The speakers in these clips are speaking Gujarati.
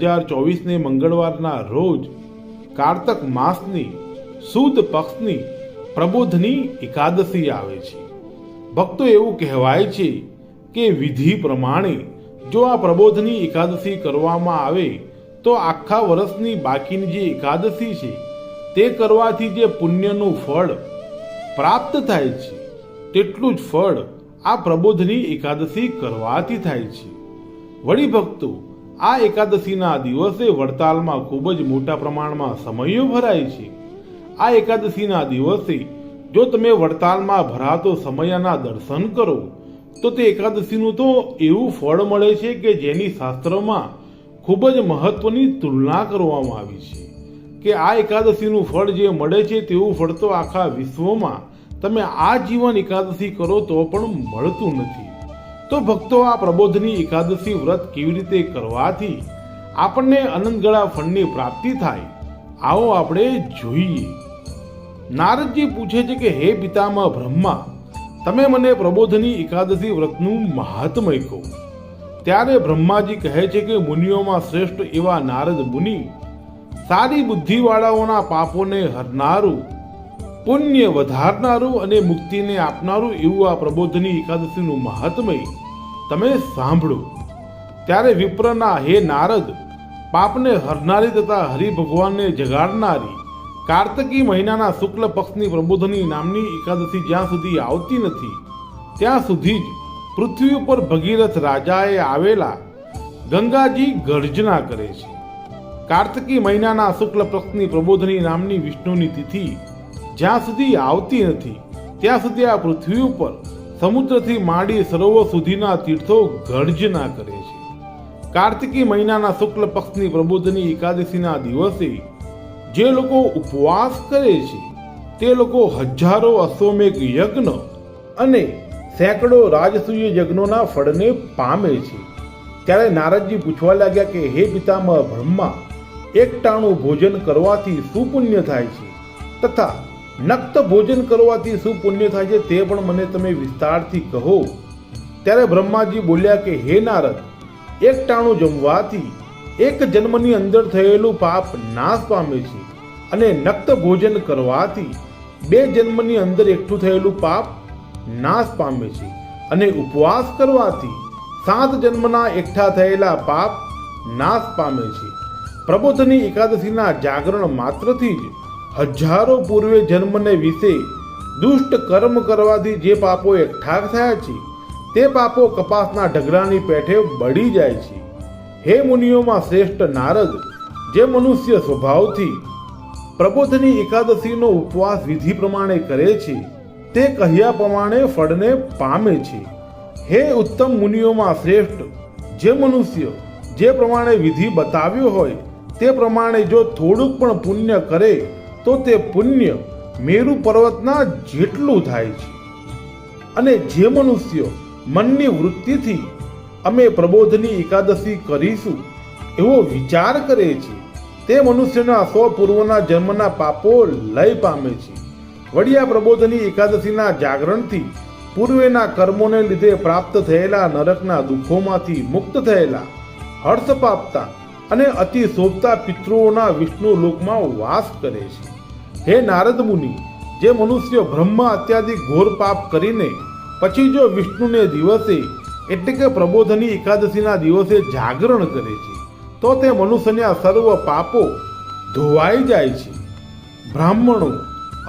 હજાર ચોવીસને મંગળવારના રોજ કારતક માસની સુદ પક્ષની પ્રબોધની એકાદશી આવે છે. ભક્તો એવું કહેવાય છે કે વિધિ પ્રમાણે જો આ પ્રબોધની એકાદશી કરવામાં આવે તો આખા વર્ષની બાકીની જે એકાદશી છે તે કરવાથી જે પુણ્યનું ફળ પ્રાપ્ત થાય છે, તેટલું જ ફળ આ પ્રબોધની એકાદશી કરવાથી થાય છે. વળી ભક્તો આ એકાદશીના દિવસે વડતાલમાં ખૂબ જ મોટા પ્રમાણમાં સમયો ભરાય છે. આ એકાદશીના દિવસે જો તમે વડતાલમાં ભરાતો સમયના દર્શન કરો, તો તે એકાદશીનું તો એવું ફળ મળે છે કે જેની શાસ્ત્રોમાં ખૂબ જ મહત્વની તુલના કરવામાં આવી છે. કે આ એકાદશીનું ફળ જે મળે છે તેવું ફળ તો આખા વિશ્વમાં તમે આ જીવન એકાદશી કરો તો પણ મળતું નથી. તો ભક્તો આ પ્રબોધની એકાદશી વ્રત કેવી રીતે કરવાથી આપણને અનંતગળા ફળની પ્રાપ્તિ થાય, આવો આપણે જોઈએ. નારદજી પૂછે છે કે, હે પિતામહ બ્રહ્મા, તમે મને પ્રબોધની એકાદશી વ્રતનું મહાત્મય કહો. ત્યારે બ્રહ્માજી કહે છે કે, મુનિઓમાં શ્રેષ્ઠ એવા નારદ મુનિ સારી બુદ્ધિવાળાઓના પાપોને હરનારું પુણ્ય વધારનારું અને મુક્તિને આપનારું એવું આ પ્રબોધની એકાદશીનું મહાત્મય તમે સાંભળો. ત્યારે વિપ્રના હે નારદ, પાપને હરનારી તથા હરિ ભગવાનને જગાડનારી કાર્તકી મહિનાના શુક્લ પક્ષની પ્રબોધની નામની એકાદશી જ્યાં સુધી આવતી નથી, ત્યાં સુધી જ પૃથ્વી ઉપર ભગીરથ રાજાએ આવેલા ગંગાજી ગર્જના કરે છે. કાર્તકી મહિનાના શુક્લ પક્ષની પ્રબોધની નામની વિષ્ણુની તિથિ જ્યાં સુધી આવતી નથી, ત્યાં સુધી આ પૃથ્વી ઉપર સમુદ્રથી માંડી સરોવર સુધીના તીર્થો ગર્જના કરે છે. કાર્તિકી મહિનાના શુક્લ પક્ષની પ્રબોધની એકાદશીના દિવસે જે લોકો ઉપવાસ કરે છે, તે લોકો હજારો અશ્વમેઘ યજ્ઞ અને સેંકડો રાજસૂય યજ્ઞોના ફળને પામે છે. ત્યારે નારદજી પૂછવા લાગ્યા કે, હે પિતામહ બ્રહ્મા એકટાણું ભોજન કરવાથી શું પુણ્ય થાય છે? તથા નક્ત ભોજન કરવાથી શું પુણ્ય થાય છે તે પણ મને તમે વિસ્તારથી કહો. ત્યારે બ્રહ્માજી બોલ્યા કે, હે નારદ, એક ટાણું જમવાથી એક જન્મની અંદર થયેલું પાપ નાશ પામે છે અને નક્ત ભોજન કરવાથી બે જન્મની અંદર એકઠું થયેલું પાપ નાશ પામે છે અને ઉપવાસ કરવાથી સાત જન્મના એકઠા થયેલા પાપ નાશ પામે છે. પ્રબોધની એકાદશીના જાગરણ માત્રથી જ હજારો પૂર્વે જન્મને વિશે દુષ્ટ કર્મ કરવાથી જે પાપો એકઠા થયા છે, તે પાપો કપાસના ઢગલાની પેઠે બળી જાય છે. હે મુનિઓમાં શ્રેષ્ઠ નારદ, જે મનુષ્ય સ્વભાવથી પ્રબોધની એકાદશીનો ઉપવાસ વિધિ પ્રમાણે કરે છે, તે કહ્યા પ્રમાણે ફળને પામે છે. હે ઉત્તમ મુનિઓમાં શ્રેષ્ઠ, જે મનુષ્ય જે પ્રમાણે વિધિ બતાવ્યો હોય, તે પ્રમાણે જો થોડુંક પણ પુણ્ય કરે તો તે પુણ્ય મેરુ પર્વતના જેટલું થાય છે. અને જે મનુષ્ય મનની વૃત્તિથી અમે પ્રબોધની એકાદશી કરીશું એવો વિચાર કરે છે, તે મનુષ્યના સો પૂર્વના જન્મના પાપો લય પામે છે. વડિયા પ્રબોધની એકાદશીના જાગરણથી પૂર્વેના કર્મોને લીધે પ્રાપ્ત થયેલા નરકના દુઃખોમાંથી મુક્ત થયેલા હર્ષ પામતા અને અતિ શોભતા પિતૃઓના વિષ્ણુ લોકમાં વાસ કરે છે. હે નારદ મુનિ, જે મનુષ્ય બ્રહ્મ અત્યાદિ ઘોર પાપ કરીને પછી જો વિષ્ણુને દિવસે એટલે કે પ્રબોધની એકાદશીના દિવસે જાગરણ કરે છે, તો તે મનુષ્યના સર્વ પાપો ધોવાઈ જાય છે. બ્રાહ્મણો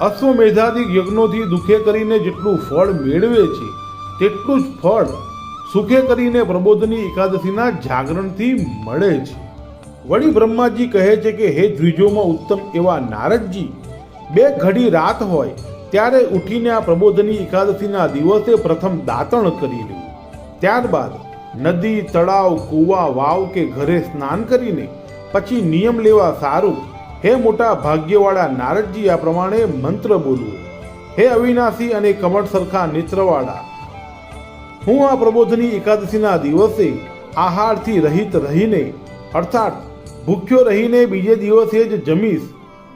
અશ્વમેધાદિક યજ્ઞોથી દુઃખે કરીને જેટલું ફળ મેળવે છે, તેટલું જ ફળ સુખે કરીને પ્રબોધની એકાદશીના જાગરણથી મળે છે. વળી બ્રહ્માજી કહે છે કે, હે દ્વિજોમાં ઉત્તમ એવા નારદજી બે ઘડી રાત હોય, ત્યારે ઉઠીને આ પ્રબોધની એકાદશીના દિવસે પ્રથમ દાંતણ કરી લેવું ત્યારબાદ નદી, તળાવ, કૂવા, વાવ કે ઘરે સ્નાન કરીને પછી નિયમ લેવા સારું, હે મોટા ભાગ્યવાળા નારદજી, આ પ્રમાણે મંત્ર બોલવું. હે અવિનાશી અને કમળ સરખા નેત્રવાળા, હું આ પ્રબોધની એકાદશીના દિવસે આહારથી રહિત રહીને, અર્થાત ભૂખ્યો રહીને બીજે દિવસે જ જમીશ.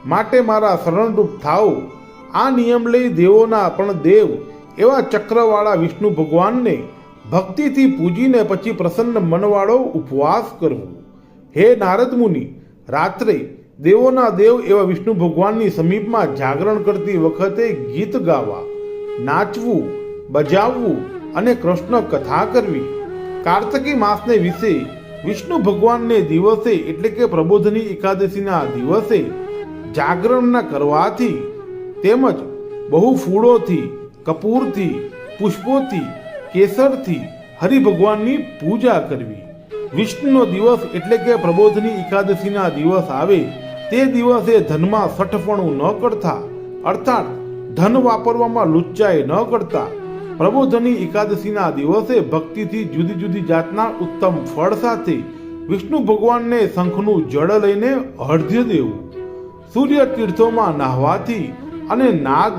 માટે મારા શરણરૂપ થાઓ આ નિયમ લઈ દેવોના પણ દેવ, એવા ચક્રવાળા વિષ્ણુ ભગવાનને ભક્તિથી પૂજીને પછી પ્રસન્ન મનવાળો ઉપવાસ કરવો. હે નારદ મુનિ, રાત્રે દેવોના દેવ એવા વિષ્ણુ ભગવાનની સમીપમાં જાગરણ કરતી વખતે ગીત ગાવા, નાચવું, બજાવવું અને કૃષ્ણ કથા કરવી. કાર્તકી માસને વિશે વિષ્ણુ ભગવાનને દિવસે એટલે કે પ્રબોધની એકાદશીના દિવસે જાગરણના કરવાથી તેમજ બહુ ફૂળોથી, કપૂરથી, પુષ્પોથી, કેસરથી હરિભગવાનની પૂજા કરવી. વિષ્ણુનો દિવસ એટલે કે પ્રબોધની એકાદશીના દિવસ આવે તે દિવસે ધનમાં સઠપણું ન કરતા, અર્થાત ધન વાપરવામાં લુચ્ચાઈ ન કરતા, પ્રબોધની એકાદશીના દિવસે ભક્તિથી જુદી જુદી જાતના ઉત્તમ ફળ સાથે વિષ્ણુ ભગવાનને શંખનું જળ લઈને અર્ધ્ય દેવું. સૂર્ય તીર્થોમાં નાહવાથી અને નાગ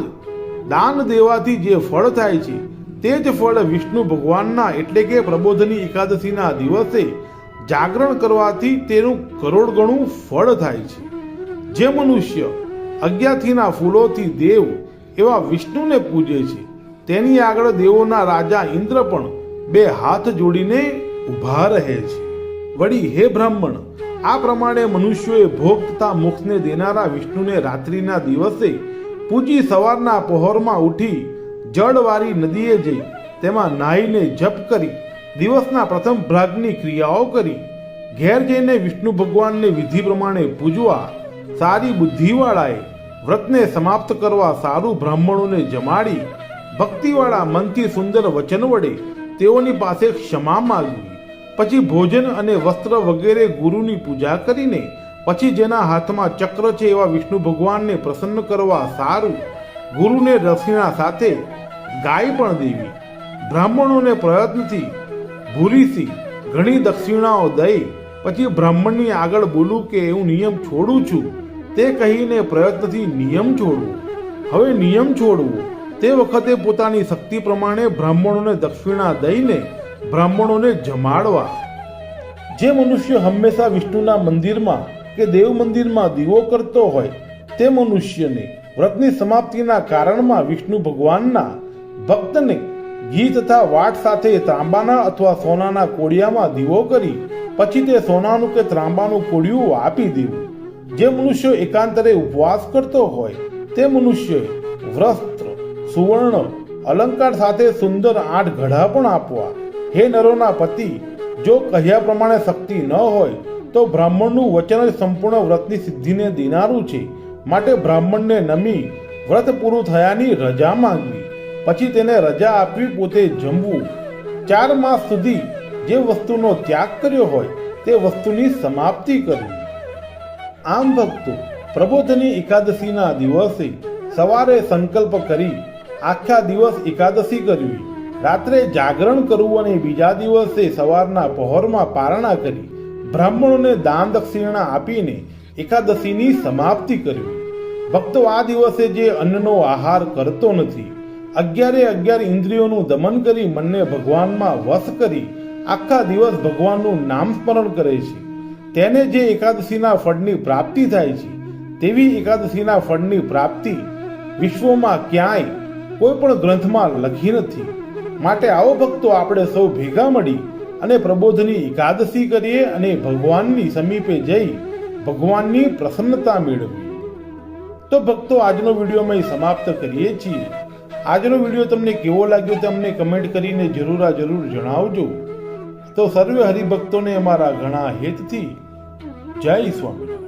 દાન દેવાથી જે ફળ થાય છે, તે જ ફળ વિષ્ણુ ભગવાનના એટલે કે પ્રબોધની એકાદશીના દિવસે જાગરણ કરવાથી તેનું કરોડ ગણું ફળ થાય છે. જે મનુષ્ય અજ્ઞાથીના ફૂલોથી દેવ એવા વિષ્ણુને પૂજે છે, તેની આગળ દેવોના રાજા ઇન્દ્ર પણ બે હાથ જોડીને ઊભા રહે છે. વળી હે બ્રાહ્મણ આ પ્રમાણે મનુષ્યોએ ભોગ તથા મોક્ષને દેનારા વિષ્ણુને રાત્રિના દિવસે પૂજી સવારના પહોરમાં ઉઠી જળવાળી નદીએ જઈ તેમાં નાહીને જપ કરી, દિવસના પ્રથમ ભાગની ક્રિયાઓ કરી, ઘેર જઈને વિષ્ણુ ભગવાનને વિધિ પ્રમાણે પૂજવા, સારી બુદ્ધિવાળાએ વ્રતને સમાપ્ત કરવા સારું બ્રાહ્મણોને જમાડી, ભક્તિવાળા મનથી સુંદર વચન વડે તેઓની પાસે ક્ષમા માગવી. પછી ભોજન અને વસ્ત્ર વગેરે ગુરુની પૂજા કરીને, પછી જેના હાથમાં ચક્ર છે એવા વિષ્ણુ ભગવાનને પ્રસન્ન કરવા સારું, ગુરુને દક્ષિણા સાથે ગાય પણ દેવી, બ્રાહ્મણોને પ્રયત્નથી ભૂરીસી ઘણી દક્ષિણાઓ દઈ, પછી બ્રાહ્મણની આગળ બોલું કે હું નિયમ છોડું છું, તે કહીને પ્રયત્નથી નિયમ છોડવું હવે નિયમ છોડવું, તે વખતે પોતાની શક્તિ પ્રમાણે બ્રાહ્મણોને દક્ષિણા દઈને બ્રાહ્મણોને જમાડવા. જે મનુષ્ય હંમેશા વિષ્ણુના મંદિરમાં કે દેવ મંદિરમાં દીવો કરતો હોય, તે મનુષ્યને વ્રતની સમાપ્તિના કારણમાં વિષ્ણુ ભગવાનના ભક્તને ઘી તથા વાટ સાથે તાંબાના અથવા સોનાના કોડિયામાં દીવો કરી, પછી તે સોનાનું કે ત્રાંબાનું કોડિયું આપી દેવું. જે મનુષ્ય એકાંતરે ઉપવાસ કરતો હોય, તે મનુષ્ય વસ્ત્ર સુવર્ણ, અલંકાર સાથે સુંદર આઠ ઘડા પણ આપવા. હે નરોના પતિ, જો કહ્યા પ્રમાણે શક્તિ ન હોય, તો બ્રાહ્મણનું વચન જ સંપૂર્ણ વ્રતની સિદ્ધિને દેનારું છે. માટે બ્રાહ્મણને નમી, વ્રત પૂરું થયાની રજા માંગવી. પછી તેને રજા આપવી પોતે જમવું. ચાર માસ સુધી જે વસ્તુનો ત્યાગ કર્યો હોય, તે વસ્તુની સમાપ્તિ કરવી. આમ ભક્તો, પ્રબોધની એકાદશીના દિવસે સવારે સંકલ્પ કરી, આખા દિવસ એકાદશી કરવી. રાત્રે જાગરણ કરવું અને બીજા દિવસે સવારના પહોરમાં પારણા કરી બ્રાહ્મણોને દાન દક્ષિણા આપીને એકાદશીની સમાપ્તિ કરી ભક્તો આ દિવસે જે અન્નનો આહાર કરતો નથી, અગિયારે અગિયાર ઇન્દ્રિયોનું દમન કરી મનને ભગવાનમાં વશ કરી આખા દિવસ ભગવાનનું નામ સ્મરણ કરે છે. તેને જે એકાદશીના ફળની પ્રાપ્તિ થાય છે, તેવી એકાદશીના ફળની પ્રાપ્તિ વિશ્વમાં ક્યાંય કોઈ પણ ગ્રંથમાં લખી નથી. માટે આવો ભક્તો આપણે સૌ ભેગા મળી અને પ્રબોધની એકાદશી કરીએ અને ભગવાનની સમીપે જઈ ભગવાનની પ્રસન્નતા મેળવીએ. તો ભક્તો, આજનો વીડિયો અમે સમાપ્ત કરીએ છીએ. આજનો વીડિયો તમને કેવો લાગ્યો તે અમને કમેન્ટ કરીને જરૂર આ જરૂર જણાવજો. તો સર્વે હરિભક્તોને અમારા ઘણા હેતથી જય સ્વામિનારાયણ.